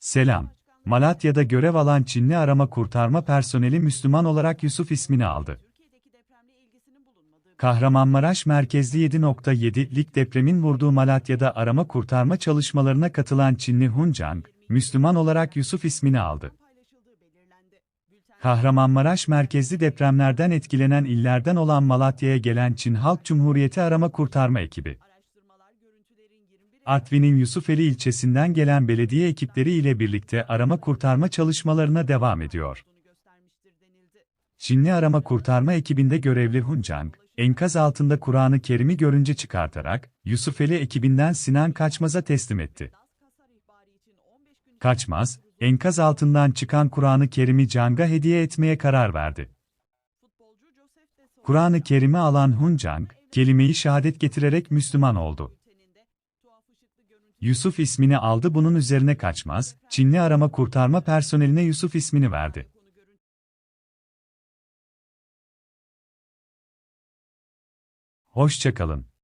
Selam. Malatya'da görev alan Çinli arama kurtarma personeli Müslüman olarak Yusuf ismini aldı. Kahramanmaraş merkezli 7.7'lik depremin vurduğu Malatya'da arama kurtarma çalışmalarına katılan Çinli Huncang, Müslüman olarak Yusuf ismini aldı. Kahramanmaraş merkezli depremlerden etkilenen illerden olan Malatya'ya gelen Çin Halk Cumhuriyeti arama kurtarma ekibi. Artvin'in Yusufeli ilçesinden gelen belediye ekipleri ile birlikte arama kurtarma çalışmalarına devam ediyor. Çinli arama kurtarma ekibinde görevli Huncang, enkaz altında Kur'an-ı Kerim'i görünce çıkartarak, Yusufeli ekibinden Sinan Kaçmaz'a teslim etti. Kaçmaz, enkaz altından çıkan Kur'an-ı Kerim'i Cang'a hediye etmeye karar verdi. Kur'an-ı Kerim'i alan Huncang, kelimeyi şehadet getirerek Müslüman oldu. Yusuf ismini aldı bunun üzerine kaçmaz, Çinli arama kurtarma personeline Yusuf ismini verdi. Hoşçakalın.